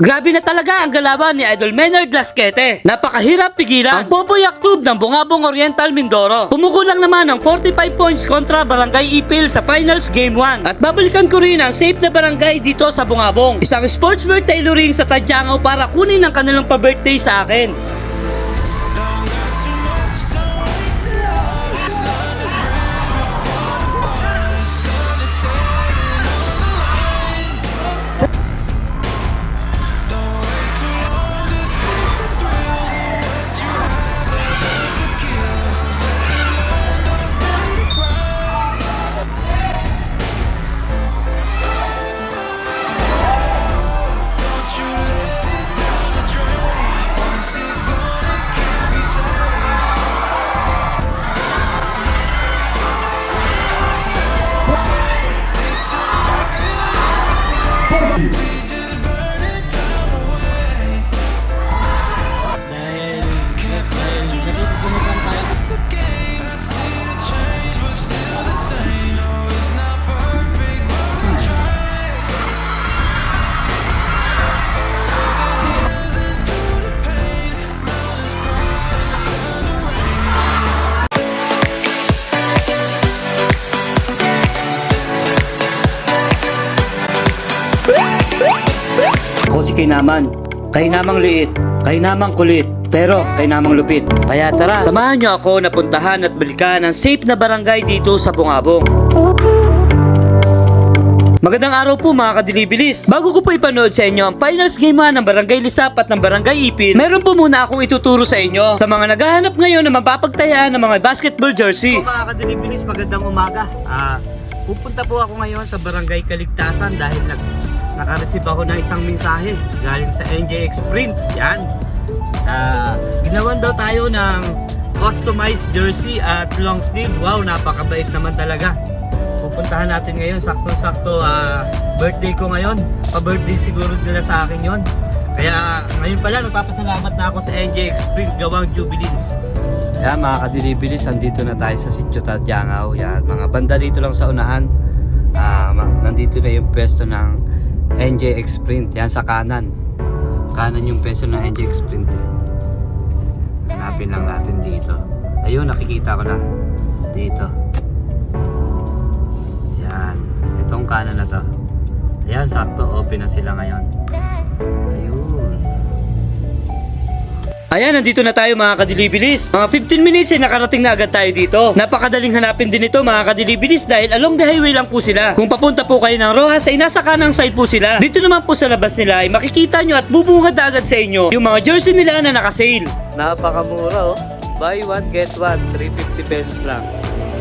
Grabe na talaga ang galawan ni Idol Maynard Lasquete. Napakahirap pigilan. Ang Popoy Aktub ng Bungabong Oriental Mindoro. Pumukulang naman ng 45 points kontra Barangay Ipil sa Finals Game 1. At babalikan ko rin ang safe na barangay dito sa Bungabong. Isang sportswear tailoring sa Tadyangaw para kunin ang kanilang pa-birthday sa akin. Kainaman. Kainamang liit, kainamang kulit, pero kainamang lupit. Kaya tara, samahan niyo ako na puntahan at balikan ang safe na barangay dito sa Bungabong. Magandang araw po mga kadilibilis. Bago ko po ipanood sa inyo ang finals game 1 ng Barangay Lisap at ng Barangay Ipin, meron po muna akong ituturo sa inyo sa mga naghahanap ngayon na mapapagtayaan ng mga basketball jersey. mga kadilibilis, magandang umaga. Ah, pupunta po ako ngayon sa Barangay Kaligtasan dahil nag nakareceive ako ng isang mensahe galing sa NJX Print. Yan. Ah, ginawan daw tayo ng customized jersey at long sleeve. Wow, napakabait naman talaga. Pupuntahan natin ngayon, sakto-sakto ah, birthday ko ngayon. Pa-birthday siguro nila sa akin yon. Kaya ngayon pala, nagpapasalamat na ako sa NJX Print Gawang Jubilins. Yan mga kadilibilis, andito na tayo sa Sitio Tadyangaw. Yan, mga banda dito lang sa unahan. Ah, ma- nandito na yung pwesto ng NJX Print. Yan sa kanan. Kanan yung pwesto ng NJX Print. Eh. Hanapin lang natin dito. Ayun, nakikita ko na. Dito. Yan. Itong kanan na to. Ayan, sakto. Open na sila ngayon. Ayan, nandito na tayo mga kadilibilis. Mga 15 minutes ay nakarating na agad tayo dito. Napakadaling hanapin din ito mga kadilibilis dahil along the highway lang po sila. Kung papunta po kayo ng Rojas ay nasa kanang side po sila. Dito naman po sa labas nila ay makikita nyo at bubungad agad sa inyo yung mga jersey nila na nakasale. Napakamura oh. Buy one, get one. 350 pesos lang.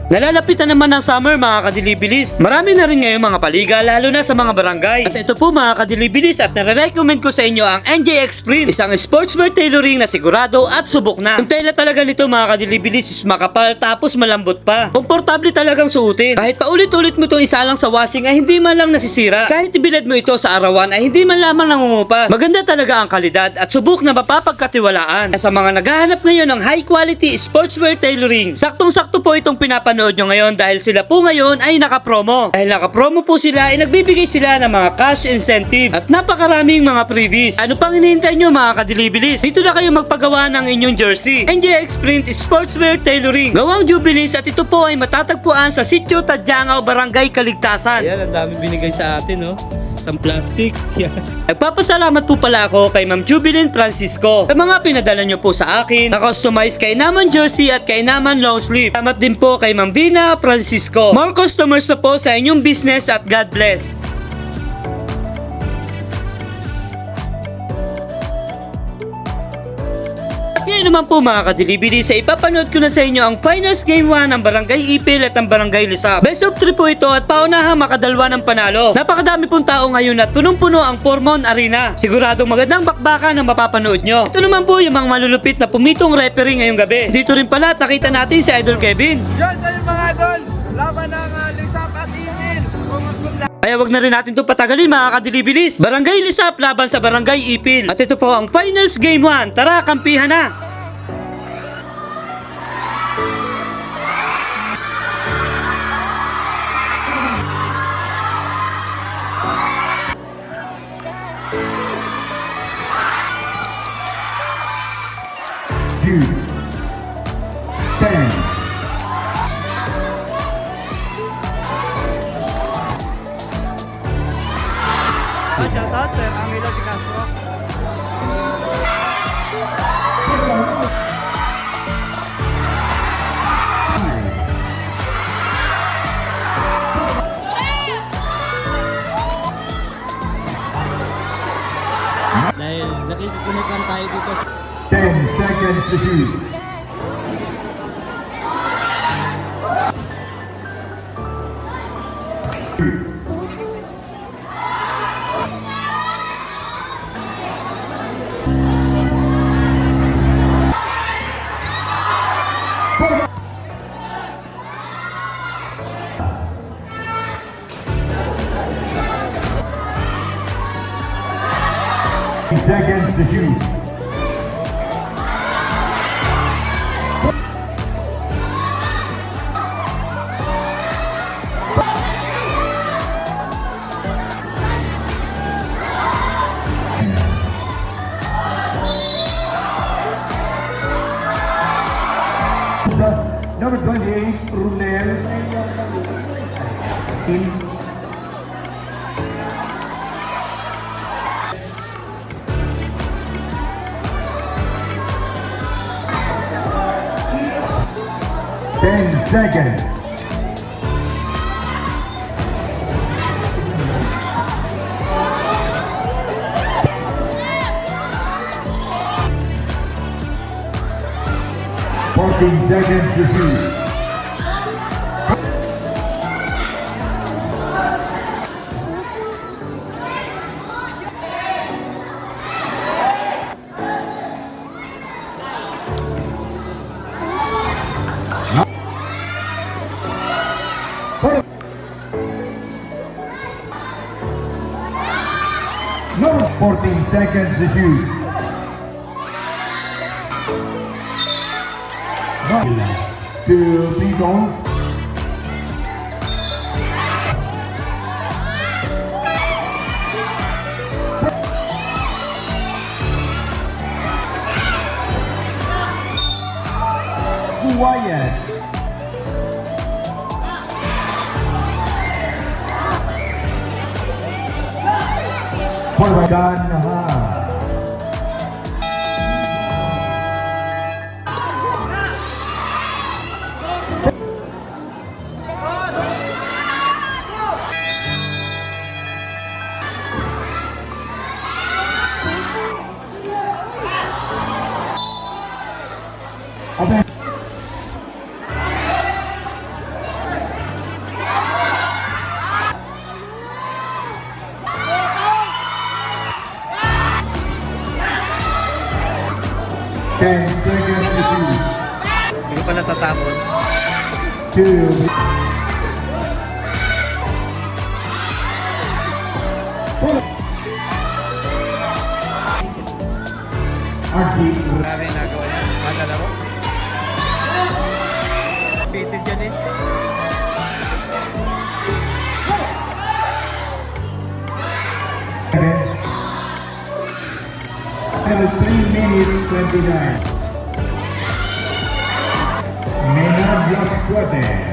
Nalalapitan naman ng summer mga kadilibilis. Marami na rin ngayon mga paliga lalo na sa mga barangay. At ito po mga kadilibilis at nare-recommend ko sa inyo ang NJX Print. Isang sportswear tailoring na sigurado at subok na. Yung tela talaga nito mga kadilibilis is makapal tapos malambot pa. Komportable talagang suotin. Kahit paulit-ulit mo itong isa lang sa washing ay hindi man lang nasisira. Kahit ibilad mo ito sa arawan ay hindi man lamang nangungupas. Maganda talaga ang kalidad at subok na mapapagkatiwalaan. Sa mga naghahanap ngayon ng high quality sportswear tailoring, saktong-sakto po itong pinapanood nyo ngayon dahil sila po ngayon ay nakapromo. Dahil nakapromo po sila ay nagbibigay sila ng mga cash incentive at napakaraming mga freebies. Ano pang hinihintay nyo mga kadilibilis? Dito na kayo magpagawa ng inyong jersey. NJX Print Sportswear Tailoring. Gawang Jubilees at ito po ay matatagpuan sa Sitio Tadyangaw, Barangay Kaligtasan. Ayan, ang dami binigay sa atin, no? Isang plastic. Yan. Nagpapasalamat po pala ako kay Ma'am Jubilin Francisco sa mga pinadala nyo po sa akin na customize kay Naman Jersey at kay Naman Long Sleeve. Salamat din po kay Ma'am Vina Francisco. More customers pa po sa inyong business at God bless. Naman po mga kadilibili sa ipapanood ko na sa inyo ang finals game 1 ng Barangay Ipil at ang Barangay Lisap. Best of 3 po ito at paunahan makadalwa ng panalo. Napakadami pong tao ngayon at punong-puno ang Formon Arena. Siguradong magandang bakbakan ang mapapanood nyo. Ito naman po yung mga malulupit na pumitong referee ngayong gabi. Dito rin pala at nakita natin si Idol Kevin. Yun sa inyo mga idol, laban ng uh, Lisap at Ipil. Kaya wag na rin natin to patagalin mga kadilibilis. Barangay Lisap laban sa Barangay Ipil. At ito po ang finals game 1. Tara, kampihan na! you. Ten. Shout Di Castro. 10 seconds to shoot. Seconds to Number 28, Runel. Ten seconds. Fourteen seconds to shoot. No, 14 seconds to shoot. Two people. Quiet. Quarterback done. 10 seconds to shoot. Hindi pa natatapon. 2. Grabe yung nagawa niya. Madala ko. Fitted yan eh. until 3 minutes 29. Menard Los quarter.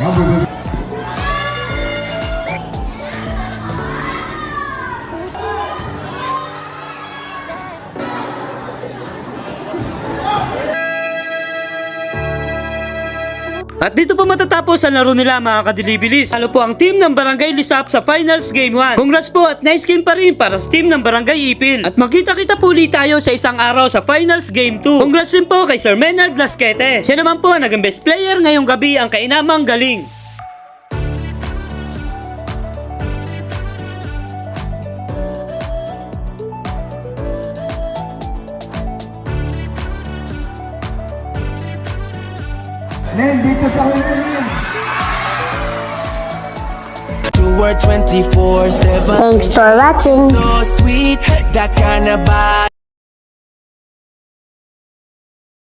Number At dito po matatapos ang laro nila mga kadilibilis. Talo po ang team ng Barangay Lisap sa Finals Game 1. Congrats po at nice game pa rin para sa team ng Barangay Ipil. At magkita-kita po ulit tayo sa isang araw sa Finals Game 2. Congrats din po kay Sir Menard Lasquete. Siya naman po ang naging best player ngayong gabi ang kainamang galing. Nandito sa huli You were 24 7 Thanks for watching. so sweet that kind of body